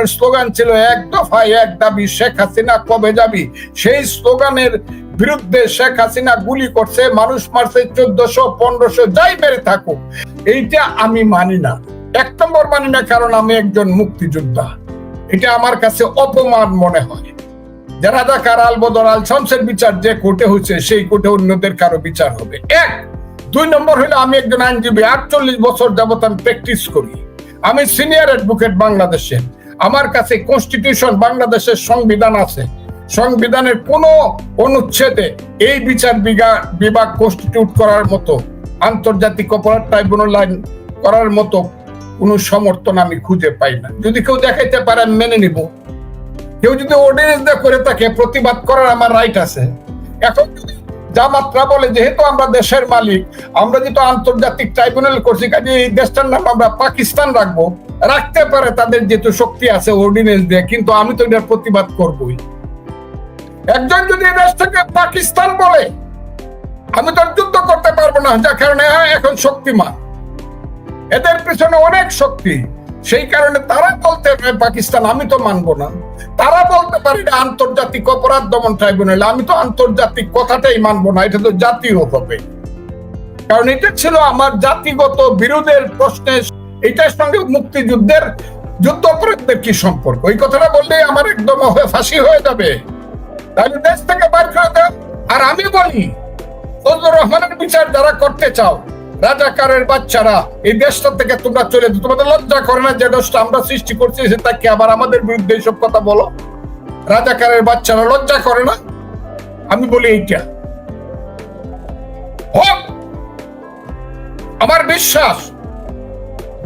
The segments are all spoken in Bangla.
আন্দোলনের স্লোগান ছিল, এক দফায় এক দাবি, শেখ হাসিনা কবে যাবি? সেই স্লোগানের বিরুদ্ধে শেখ হাসিনা গুলি করছে, মানুষ মারছে চোদ্দশো, পনেরোশো, যাই মেরে থাকুক। এইটা আমি মানি না। এক নম্বর মানি না কারণ আমি একজন মুক্তিযোদ্ধা। এটা আমার কাছে অপমান মনে হয়। যে রাজাকার, আল বদর, আল শামসের বিচার যে কোর্টে হচ্ছে সেই কোর্টে অন্যদের কারও বিচার হবে। এক, দুই নম্বর হলো আমি একজন আইনজীবী, আটচল্লিশ বছর যাবত আমি প্র্যাকটিস করি। আমি সিনিয়র অ্যাডভোকেট বাংলাদেশের। আমার কাছে কনস্টিটিউশন বাংলাদেশের সংবিধান আছে। সংবিধানের কোন অনুচ্ছেদে এই বিচার বিভাগ কনস্টিটিউট করার মতো, আন্তর্জাতিক অপরাধ ট্রাইব্যুনাল আইন করার মতো কোনো সমর্থন আমি খুঁজে পাই না। যদি কেউ দেখাইতে পারে, আমি মেনে নিব। কেউ যদি অর্ডিনেন্স করে থাকে, প্রতিবাদ করার আমার রাইট আছে। এখন যদি জামাতরা বলে যেহেতু আমরা দেশের মালিক আমরা যেহেতু আন্তর্জাতিক ট্রাইব্যুনাল করছি কাজে এই দেশটার নাম আমরা পাকিস্তান রাখব। রাখতে পারে তাদের যেহেতু শক্তি আছে অর্ডিনেন্স দিয়ে কিন্তু আমি তো এটার প্রতিবাদ করবই। একজন যদি এই দেশ থেকে পাকিস্তান বলে আমি তো যুদ্ধ করতে পারব না। যার কারণে হ্যাঁ, এখন শক্তিমান। এদের পিছনে অনেক শক্তি। সেই কারণে তারা বলতে পারে, পাকিস্তান, আমি তো মানবো না। তারা বলতে পারে আন্তর্জাতিক অপরাধ দমন ট্রাইব্যুনাল, আমি তো আন্তর্জাতিক কথাটাই মানবো না, এটা তো জাতীয় হবে। কারণ এটা ছিল আমার জাতিগত বিরোধের প্রশ্নে, এটার সঙ্গে মুক্তিযুদ্ধের যুদ্ধ অপরাধদের কি সম্পর্ক? এই কথাটা বললে আমার একদম ফাঁসি হয়ে যাবে। তাহলে দেশ থেকে বার করে দাও। আর আমি বলি, ফজলুর রহমানের বিচার যারা করতে চাও রাজাকারের বাচ্চারা, এই দেশটা থেকে তোমরা চলে যাও। তোমাদের লজ্জা করে না যে দেশটা আমরা সৃষ্টি করছি সেটাকে আবার আমাদের বিরুদ্ধে এইসব কথা বলো? রাজাকারের বাচ্চারা লজ্জা করে না? আমি বলি এইটা। হোক, আমার বিশ্বাস,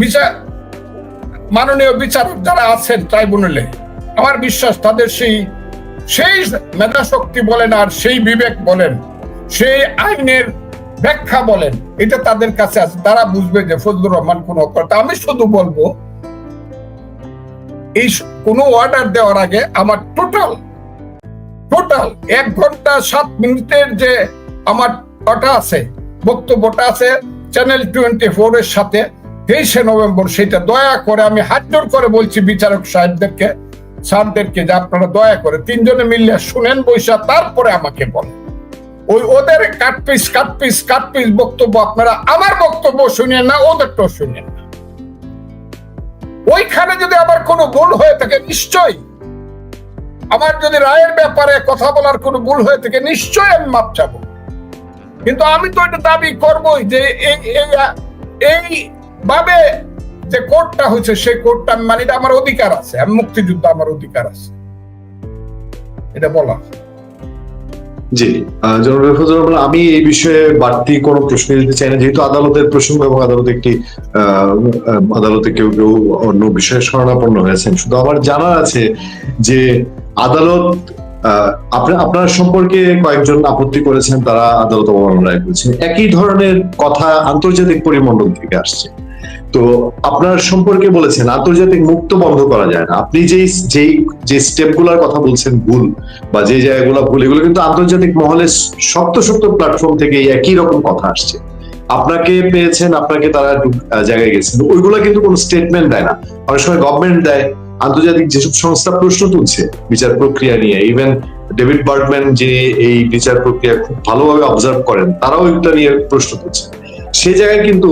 বিচার, মাননীয় বিচারক যারা আছেন ট্রাইব্যুনালে, আমার বিশ্বাস তাদের সেই সেই মেধাশক্তি বলেন আর সেই বিবেক বলেন, সেই আইনের ব্যাখ্যা বলেন। এটা তাদের কাছে আছে। তারা বুঝবে যে ফজলুর রহমান কোন অপরাধ আমি শুধু বলব, এই কোনো অর্ডার দেওয়ার আগে আমার টোটাল টোটাল এক ঘণ্টা সাত মিনিটের যে আমার ওটা আছে, বক্তব্যটা আছে চ্যানেল টোয়েন্টি ফোর এর সাথে, তেইশে নভেম্বর সেটা দয়া করে আমি হাত জোর করে বলছি বিচারক সাহেবদেরকে, স্যারদেরকে যে আপনারা দয়া করে তিনজনে মিললে শুনেন, বৈশা তারপরে আমাকে বলেন। ওই ওদের cut piece cut piece cut piece বক্তব্য আপনারা আমার বক্তব্য শুনেন না, ওদেরটাও শুনেন না। ওইখানে যদি আবার কোনো ভুল হয়ে থাকে, নিশ্চয়ই। আমার যদি রায়ের ব্যাপারে কথা বলার কোনো ভুল হয়ে থাকে, নিশ্চয়ই আমি মাপ চাবো। কিন্তু আমি তো এটা দাবি করবই যে এই, এই- ভাবে যে কোর্টটা হচ্ছে সেই কোর্টটা মানি এটা আমার অধিকার আছে, আমি মুক্তিযুদ্ধ আমার অধিকার আছে। এটা বলা। জি। আমি এই বিষয়ে বাড়তি কোনো প্রশ্ন দিতে চাই না। যেহেতু আদালতের প্রসঙ্গ এবং আদালত একটি আদালতে কেউ কেউ অন্য বিষয়ে শরণাপন্ন হয়েছেন। শুধু আমার জানা আছে যে আদালত আপনার আপনার সম্পর্কে কয়েকজন আপত্তি করেছেন, তারা আদালত অবমাননা রায় করেছেন। একই ধরনের কথা আন্তর্জাতিক পরিমণ্ডল থেকে আসছে। তো আপনার সম্পর্কে বলেছেন, আন্তর্জাতিক মুক্ত বন্ধ করা যায় না। আপনি যেই যেই, যে স্টেপগুলোর কথা বলছেন, ভুল, বা যে জায়গাগুলো ভুল, এগুলো কিন্তু আন্তর্জাতিক মহলে শক্ত শক্ত প্ল্যাটফর্ম থেকে একই রকম কথা আসছে। আপনাকে পেয়েছেন, আপনাকে তারা জায়গায় গেছেন। ওইগুলো কিন্তু কোনো স্টেটমেন্ট দেয় না। অনেক সময় গভর্নমেন্ট দেয়, আন্তর্জাতিক যেসব সংস্থা প্রশ্ন তুলছে বিচার প্রক্রিয়া নিয়ে ইভেন ডেভিড বার্গম্যান যে এই বিচার প্রক্রিয়া খুব ভালোভাবে অবজার্ভ করেন, তারাও এটা নিয়ে প্রশ্ন তুলছে। সে জায়গায় কিন্তু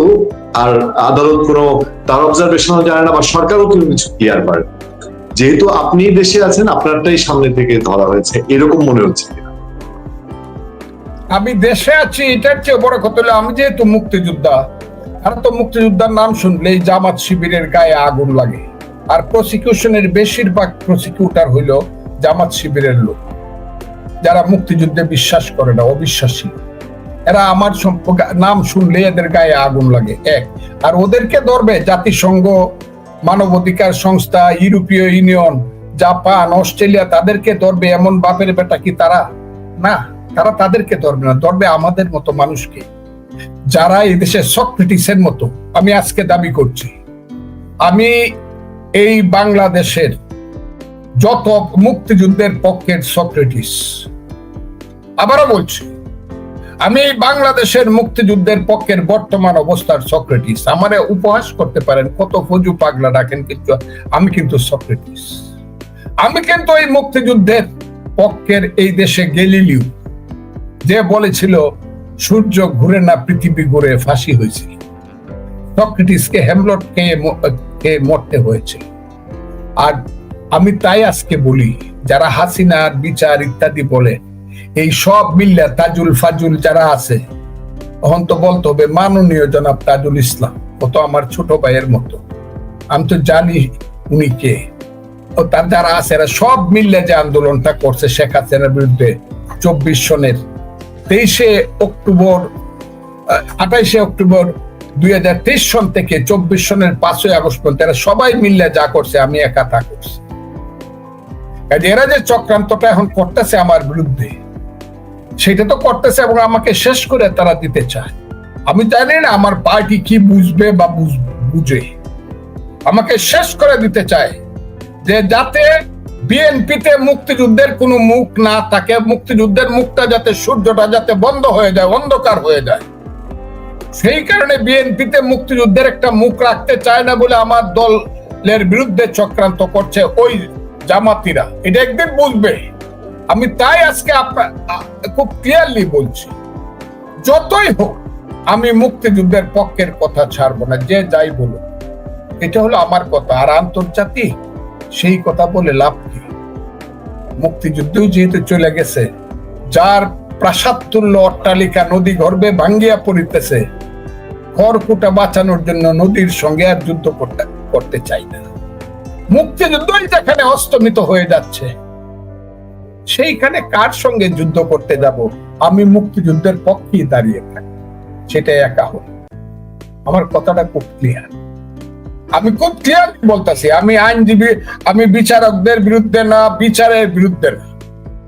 আর আদালত কোনো তার অবজারভেশনও জানে না বা সরকারও কোনো কিছু ক্লিয়ার করে যেহেতু আপনি দেশে আছেন, আপনারটাই সামনে থেকে ধরা হয়েছে। এরকম মনে হচ্ছে আমি দেশে আছি, এটার চেয়ে বড় কথা হলো আমি যেহেতু মুক্তিযোদ্ধা আর তো মুক্তিযোদ্ধার নাম শুনলেই জামাত শিবিরের গায়ে আগুন লাগে। আর প্রসিকিউশনের বেশিরভাগ প্রসিকিউটার হইল জামাত শিবিরের লোক, যারা মুক্তিযুদ্ধে বিশ্বাস করে না, অবিশ্বাসী। এরা আমার সম্পর্কে নাম শুনলে এদের গায়ে আগুন লাগে, এক। আর ওদেরকে ধরবে জাতিসংঘ, মানবাধিকার সংস্থা, ইউরোপীয় ইউনিয়ন, জাপান, অস্ট্রেলিয়া, তাদেরকে ধরবে এমন বাপের বেটা কি তারা? না, তারা তাদেরকে ধরবে না, ধরবে আমাদের মতো মানুষকে, যারা এই দেশে সক্রেটিসের মতো। আমি আজকে দাবি করছি, আমি এই বাংলাদেশের যত মুক্তিযুদ্ধের পক্ষের সক্রেটিস, আবারও বলছি আমি বাংলাদেশের মুক্তিযুদ্ধের পক্ষের বর্তমান অবস্থার সক্রেটিস। আমারে উপহাস করতে পারেন, কত ফজু পাগলা ডাকেন কিন্তু আমি কিন্তু সক্রেটিস। আমি কিন্তু এই মুক্তিযুদ্ধের পক্ষের এই দেশে গেলিলিউ যে বলেছিল, সূর্য ঘুরে না পৃথিবী ঘুরে ফাঁসি হয়েছিল সক্রেটিসকে খেয়ে ম- মরতে হয়েছিল আর আমি তাই আজকে বলি, যারা হাসিনার বিচার ইত্যাদি বলে এই সব মিল্লা তাজুল ফাজুল যারা আছে, তখন তো বলতে হবে, মাননীয় জনাব তাজুল ইসলাম, ও তো আমার ছোট ভাইয়ের মতো। আমি তো জানি উনি কে। ও তার যারা আছে, এরা সব মিললে যে আন্দোলনটা করছে শেখ হাসিনার বিরুদ্ধে চব্বিশ সনের তেইশে অক্টোবর আঠাইশে অক্টোবর দুই হাজার তেইশ সন থেকে চব্বিশ সনের পাঁচই আগস্ট পর্যন্ত এরা সবাই মিললে যা করছে, আমি একা তা করছি। এরা যে চক্রান্তটা এখন করতেছে আমার বিরুদ্ধে সেটা তো করতেছে এবং আমাকে শেষ করে তারা দিতে চায়। আমি জানি না আমার পার্টি কি বুঝবে বা বুঝ- আমাকে শেষ করে দিতে চায় যে যাতে বিএনপিতে মুক্তিযুদ্ধের কোনো মুখ না থাকে, মুক্তিযুদ্ধের মুখটা যাতে সূর্যটা যাতে বন্ধ হয়ে যায়, অন্ধকার হয়ে যায়। সেই কারণে বিএনপিতে মুক্তিযুদ্ধের একটা মুখ রাখতে চায় না বলে আমার দলের বিরুদ্ধে চক্রান্ত করছে ওই জামাতিরা। এটা একদিন বুঝবে। আমি তাই আজকে খুব ক্লিয়ারলি বলছি, যতই হোক, আমি মুক্তিযুদ্ধের পক্ষের কথা ছাড়বো না, যে যাই বলুক, এটা হলো আমার কথা। আর আন্তর্জাতিক সেই কথা বলে লাভ কি? মুক্তিযুদ্ধই যেহেতু চলে গেছে, যার প্রাসাদ তুল্য অট্টালিকা নদী গর্ভে ভাঙ্গিয়া পড়িতেছে, খড়কুটা বাঁচানোর জন্য নদীর সঙ্গে আর যুদ্ধ করতে করতে চাই না। মুক্তিযুদ্ধই যেখানে অস্তমিত হয়ে যাচ্ছে সেইখানে কার সঙ্গে যুদ্ধ করতে যাব? আমি মুক্তিযুদ্ধের পক্ষেই দাঁড়িয়ে থাকি। সেটা একা হল। আমার কথাটা খুব ক্লিয়ার আমি খুব ক্লিয়ার বলতেছি, আমি আইনজীবী, আমি বিচারকদের বিরুদ্ধে না, বিচারের বিরুদ্ধে না।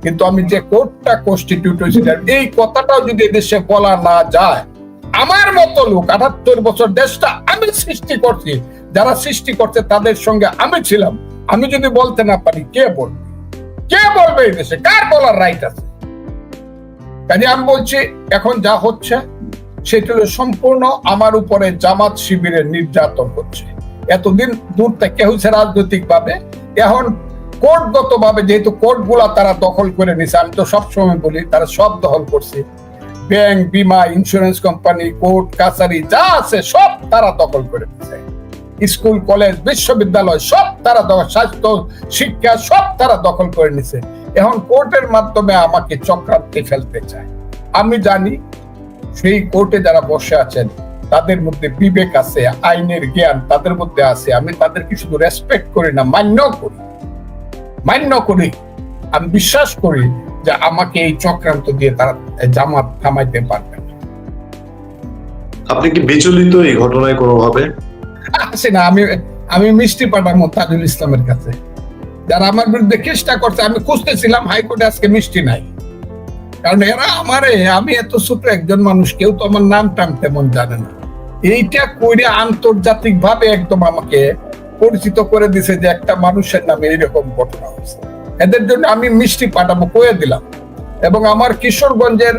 কিন্তু আমি যে কোর্টটা কনস্টিটিউট হয়েছিল এই কথাটাও যদি দেশে বলা না যায়, আমার মতো লোক, আটাত্তর বছর দেশটা আমি সৃষ্টি করছি, যারা সৃষ্টি করছে তাদের সঙ্গে আমি ছিলাম। আমি যদি বলতে না পারি, কে বলবে? কে বলবে দেশে? কার বলার রাইট আছে? কাজে আমি বলছি, এখন যা হচ্ছে সম্পূর্ণ আমার উপরে জামাত নির্যাতন হচ্ছে। এতদিন দূর থেকে হয়েছে রাজনৈতিক ভাবে এখন কোর্টগত ভাবে যেহেতু কোর্টগুলা তারা দখল করে নিছে, আমি তো সবসময় বলি, তারা সব দখল করছে। ব্যাংক, বিমা ইন্স্যুরেন্স কোম্পানি কোর্ট, কাছারি, যা আছে সব তারা দখল করে নিছে। স্কুল, কলেজ, বিশ্ববিদ্যালয়, সব তারা স্বাস্থ্য, শিক্ষা, সব তারা দখল করে নিছে। এখন কোর্টের মাধ্যমে আমাকে চক্রান্তে ফেলতে চায়। আমি জানি সেই কোর্টে যারা বসে আছেন, তাদের মধ্যে বিবেক আছে, আইনের জ্ঞান তাদের মধ্যে আছে। আমি তাদেরকে শুধু রেসপেক্ট করি না, মান্য করি। মান্য করি। আমি বিশ্বাস করি যে আমাকে এই চক্রান্ত দিয়ে তারা জামাত থামাইতে পারবে আপনি কি বিচলিত এই ঘটনায় কোনোভাবে? না, আমি আমি মিষ্টি তাজুল ইসলামের কাছে। যারা আমার বিরুদ্ধে করছে, আমি খুঁজতেছিলাম হাইকোর্টে আজকে মিষ্টি নাই। কারণ এরা আমারে, আমি এত ছোট একজন মানুষ, কেউ তো আমার নাম টাম তেমন জানে না। এইটা আন্তর্জাতিক ভাবে একদম আমাকে পরিচিত করে দিছে যে একটা মানুষের নামে এইরকম ঘটনা হয়েছে। এদের জন্য আমি মিষ্টি পাঠাবো কয়ে দিলাম। এবং আমার কিশোরগঞ্জের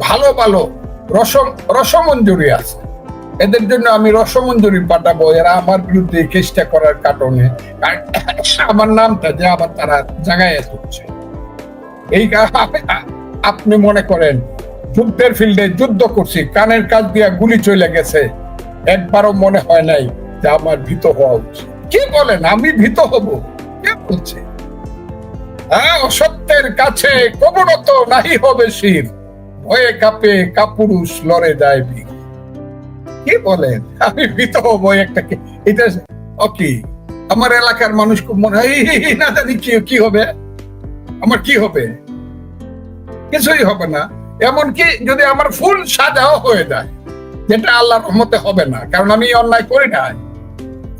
ভালো ভালো রসম, রসমঞ্জুরি আছে। এদের জন্য আমি রসমঞ্জুরি পাঠাবো এরা আমার বিরুদ্ধে কেসটা করার কারণে আমার নামটা যে আবার তারা জায়গায় তুলছে। এই আপনি মনে করেন, যুদ্ধের ফিল্ডে যুদ্ধ করছি, কানের কাজ দিয়া গুলি চলে গেছে, একবারও মনে হয় নাই যে আমার ভীত হওয়া উচিত। কি বলেন? আমি ভীত হব? কে বলছে? হ্যাঁ অসত্যের কাছে কবরত নাহি হবে শির। ভয়ে কাপে কাপুরুষ লড়ে যায় বীর। কি বলেন আমি ভীত হব একটাকে। এটা ও কি? আমার এলাকার মানুষ খুব মনে হয় "এই, এই, এই, না জানি কি কি হবে? আমার কি হবে? কিছুই হবে না। এমনকি যদি আমার ফুল সাজাও হয়ে যায় যেটা আল্লাহর রহমতে হবে না কারণ আমি অন্যায় করি না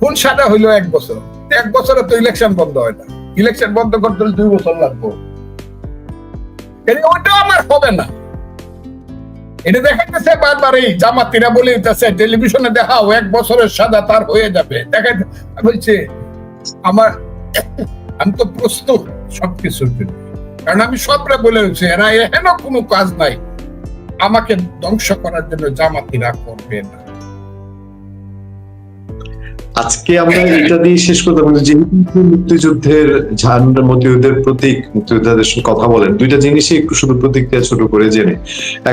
ফুল সাজা হইল এক বছর। এক বছরে তো ইলেকশন বন্ধ হয় না। ইলেকশন বন্ধ করতে দুই বছর লাগবে। ওইটাও আমার হবে না। এটা দেখাইতেছে এই জামাতিরা বলে দিতেছে টেলিভিশনে দেখাও, এক বছরের সাদা তার হয়ে যাবে। দেখাই বলছে, আমার আমি তো প্রস্তুত সবকিছুর জন্য। কারণ আমি সবরা বলে হয়েছে এরা এহেন কোনো কাজ নাই। আমাকে ধ্বংস করার জন্য জামাতিরা করবে না। আজকে আমরা এটা দিয়ে শেষ করতে পারি যেহেতু মুক্তিযুদ্ধের ঝান্ডা মুক্তিযুদ্ধের প্রতীক, মুক্তিযোদ্ধাদের সঙ্গে কথা বলেন, দুইটা জিনিসই একটু শুধু প্রতিক্রিয়া ছোট করে জেনে।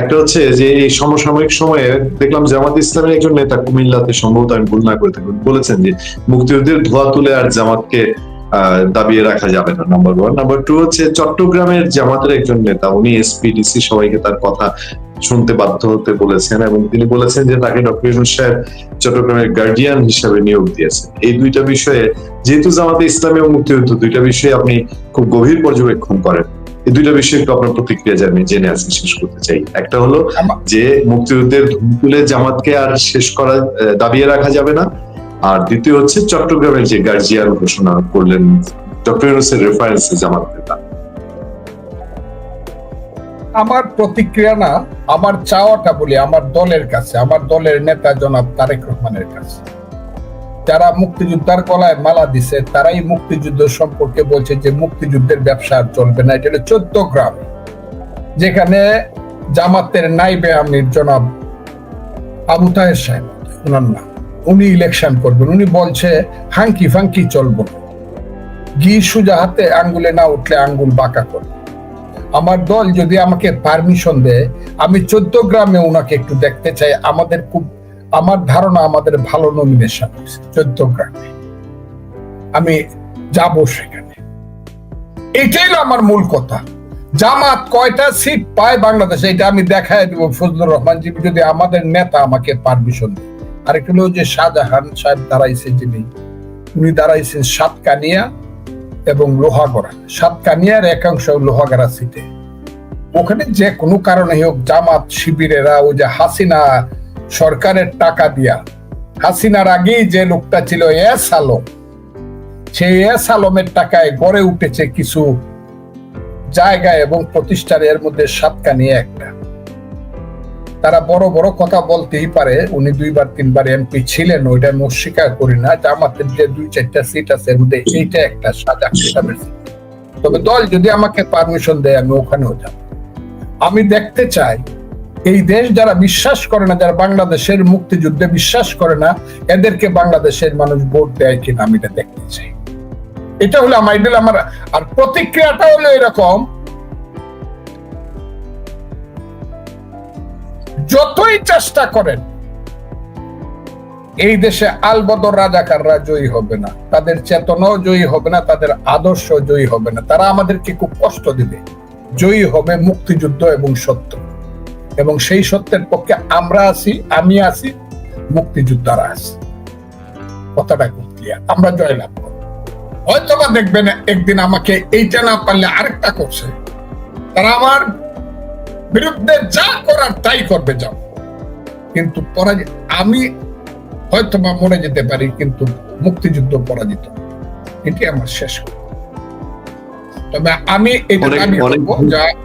একটা হচ্ছে যে এই সমসাময়িক সময়ে দেখলাম জামাত ইসলামের একজন নেতা কুমিল্লাতে সম্ভবত আমি ভুল না করে থাকি, বলেছেন যে মুক্তিযুদ্ধের ধোয়া তুলে আর জামাতকে দাবিয়ে রাখা যাবে না নাম্বার ওয়ান নাম্বার টু হচ্ছে চট্টগ্রামের জামাতের একজন নেতা উনি এসপি ডিসি সবাইকে তার কথা শুনতে বাধ্য হতে বলেছেন এবং তিনি বলেছেন যে তাকে ডক্টর ইউনুস সাহেব চট্টগ্রামের গার্ডিয়ান হিসাবে নিয়োগ দিয়েছেন। এই দুইটা বিষয়ে যেহেতু জামাতে ইসলামী ও মুক্তিযুদ্ধ দুইটা বিষয়ে আপনি খুব গভীর পর্যবেক্ষণ করেন। এই দুইটা বিষয়ে একটু আপনার প্রতিক্রিয়া জানিয়ে জেনে আজকে শেষ করতে চাই। একটা হলো যে মুক্তিযুদ্ধের ধুম তুলে জামাতকে আর শেষ করা দাবিয়ে রাখা যাবে না। আর দ্বিতীয় হচ্ছে চট্টগ্রামের যে গার্জিয়ান ঘোষণা করলেন ডক্টর ইউনুসের রেফারেন্সে আমার প্রতিক্রিয়া না, আমার চাওয়াটা বলি, আমার দলের কাছে, আমার দলের নেতা জনাব তারেক রহমানের কাছে। যারা মুক্তিযোদ্ধার গলায় মালা দিছে, তারাই মুক্তিযুদ্ধ সম্পর্কে বলছে যে মুক্তিযুদ্ধের ব্যবসা চলবে না, এটা চোদ্দ গ্রাম। যেখানে জামাতের নাইবে আমির জনাব আবু তাহের সাহেব, ওনার নাম। উনি ইলেকশন করবেন। উনি বলছে, হাঙ্কি ফাঙ্কি চলবো ঘি সুজা হাতে আঙ্গুলে না উঠলে আঙ্গুল বাঁকা করবে। আমার দল যদি আমাকে পারমিশন দেয়, আমি চোদ্দ গ্রামে ওনাকে একটু দেখতে চাই। আমাদের খুব, আমার ধারণা আমাদের ভালো নমিনেশন চোদ্দ গ্রামে। আমি যাব সেখানে। এটাই আমার মূল কথা। জামাত কয়টা সিট পায় বাংলাদেশে, এটা আমি দেখায় দেবো ফজলুর রহমান যদি আমাদের নেতা আমাকে পারমিশন দেয়। আরেকটা হলো যে শাহজাহান সাহেব দাঁড়াইছে যিনি, উনি দাঁড়াইছেন সাতকানিয়া এবং লোহাগড়া। সাতকানিয়ার একাংশ লোহাগড়া সিটে। ওখানে যে কোনো কারণে হোক জামাত শিবিরেরা, ওই যে হাসিনা সরকারের টাকা দিয়া, হাসিনার আগেই যে লোকটা ছিল এস আলম, সেই এস আলমের টাকায় গড়ে উঠেছে কিছু জায়গা এবং প্রতিষ্ঠানের মধ্যে সাতকানিয়া একটা। তারা বড় বড় কথা বলতেই পারে। উনি দুইবার, তিনবার এমপি ছিলেন, ওইটা আমি অস্বীকার করি না। জামাতের যে দুই, চারটা সিট আছে, এর মধ্যে এইটা একটা সাজা হিসাবের সিট তবে দল যদি আমাকে পারমিশন দেয়, আমি ওখানেও যাব। আমি দেখতে চাই, এই দেশ যারা বিশ্বাস করে না, যারা বাংলাদেশের মুক্তিযুদ্ধে বিশ্বাস করে না, এদেরকে বাংলাদেশের মানুষ ভোট দেয় কিনা আমি এটা দেখতে চাই। এটা হলো আমার, এটা হলো আমার, আর প্রতিক্রিয়াটা হলো এরকম যতই চেষ্টা করেন, এই দেশে আলবদর রাজাকাররা জয়ী হবে না। তাদের চেতনাও জয়ী হবে না, তাদের আদর্শ জয়ী হবে না। তারা আমাদেরকে খুব কষ্ট দিবে। জয়ী হবে মুক্তিযুদ্ধ এবং সত্য। এবং সেই সত্যের পক্ষে আমরা আছি, আমি আছি, মুক্তিযোদ্ধারা আছি। কথাটা খুব ক্লিয়ার আমরা জয়লাভ করব। হয়তো বা দেখবেন একদিন আমাকে এইটা না পারলে আরেকটা করছে। তারা আমার বিরুদ্ধে যা করার তাই করবে যাও। কিন্তু পরাজিত আমি হয়তো বা মরে যেতে পারি কিন্তু মুক্তিযুদ্ধ পরাজিত। এটি আমার শেষ তবে আমি এটা দাবি করব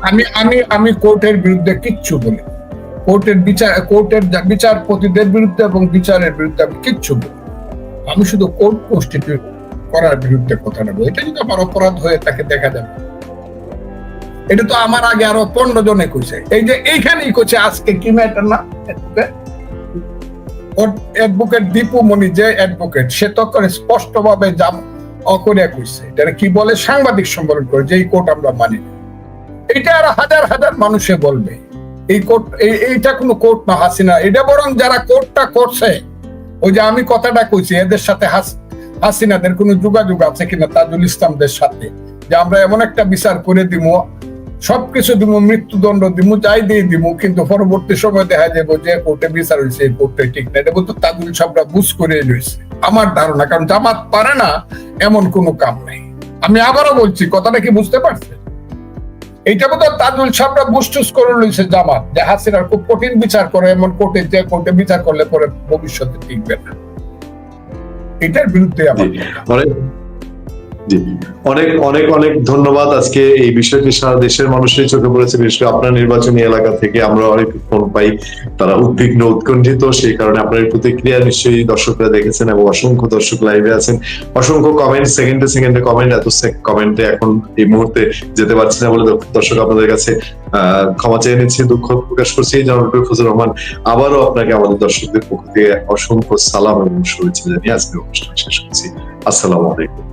আমি আমি আমি কোর্টের বিরুদ্ধে কিচ্ছু বলি কোর্টের বিচার কোর্টের বিচারপতিদের বিরুদ্ধে এবং বিচারের বিরুদ্ধে আমি কিচ্ছু বলি আমি শুধু কোর্ট কনস্টিটিউট করার বিরুদ্ধে কথা নেব এটা যদি আমার অপরাধ হয়ে তাকে দেখা যাবে। এটা তো আমার আগে আরও পনেরো জনে কইছে। এই যে এইখানেই কইছে, আজকে কি ম্যাটার না? অ্যাডভোকেট দীপু মনি যে অ্যাডভোকেট সে জাম অকরিয়া কইছে। কি বলে? সাংবাদিক সম্মেলন করে যে এই কোর্ট আমরা মানি এটা আর হাজার হাজার মানুষে বলবে। এই কোর্ট এইটা কোনো কোর্ট না, হাসিনা। এটা বরং যারা কোর্টটা করছে, ওই যে আমি কথাটা কইছি, এদের সাথে হাসিনাদের কোনো যোগাযোগ আছে কিনা, তাজুল ইসলামদের সাথে। যে আমরা এমন একটা বিচার করে দিব সবকিছু দিব মৃত্যুদণ্ড দিব যাই দিয়ে দিব কিন্তু পরবর্তী সময় দেখা যাবে যে কোর্টে বিচার হয়েছে কোর্টে ঠিক না এটা তো তাজুল সাহেবরা বুঝ করে রয়েছে আমার ধারণা, কারণ জামাত পারে না, এমন কোনো কাম নেই। আমি আবারও বলছি, কথাটা কি বুঝতে পারছেন? এইটা বোধ তাজুল সাহেবরা করে রয়েছে জামাত, যে হাসিনার খুব কঠিন বিচার করে, এমন কোর্টে যে কোর্টে বিচার করলে পরে ভবিষ্যতে টিকবে না। এটার বিরুদ্ধে আমার অনেক অনেক অনেক ধন্যবাদ আজকে এই বিষয়টি সারা দেশের মানুষের চোখে পড়েছে, বিশেষ করে আপনার নির্বাচনী এলাকা থেকে আমরা অনেক ফোন পাই, তারা উদ্বিগ্ন, উৎকণ্ঠিত, সেই কারণে আপনার প্রতিক্রিয়া নিশ্চয়ই দর্শকরা দেখেছেন এবং অসংখ্য দর্শক লাইভে আছেন। অসংখ্য কমেন্ট সেকেন্ডে সেকেন্ডে কমেন্ট এত কমেন্টে এখন এই মুহূর্তে যেতে পারছি না বলে দর্শক আপনাদের কাছে ক্ষমা চেয়ে নিচ্ছি, দুঃখ প্রকাশ করছি। জনপ্রিয় ফজল রহমান আবারও আপনাকে আমাদের দর্শকদের পক্ষ থেকে অসংখ্য সালাম এবং শুভেচ্ছা জানিয়ে আজকে অনুষ্ঠান শেষ করছি। আসসালামু আলাইকুম।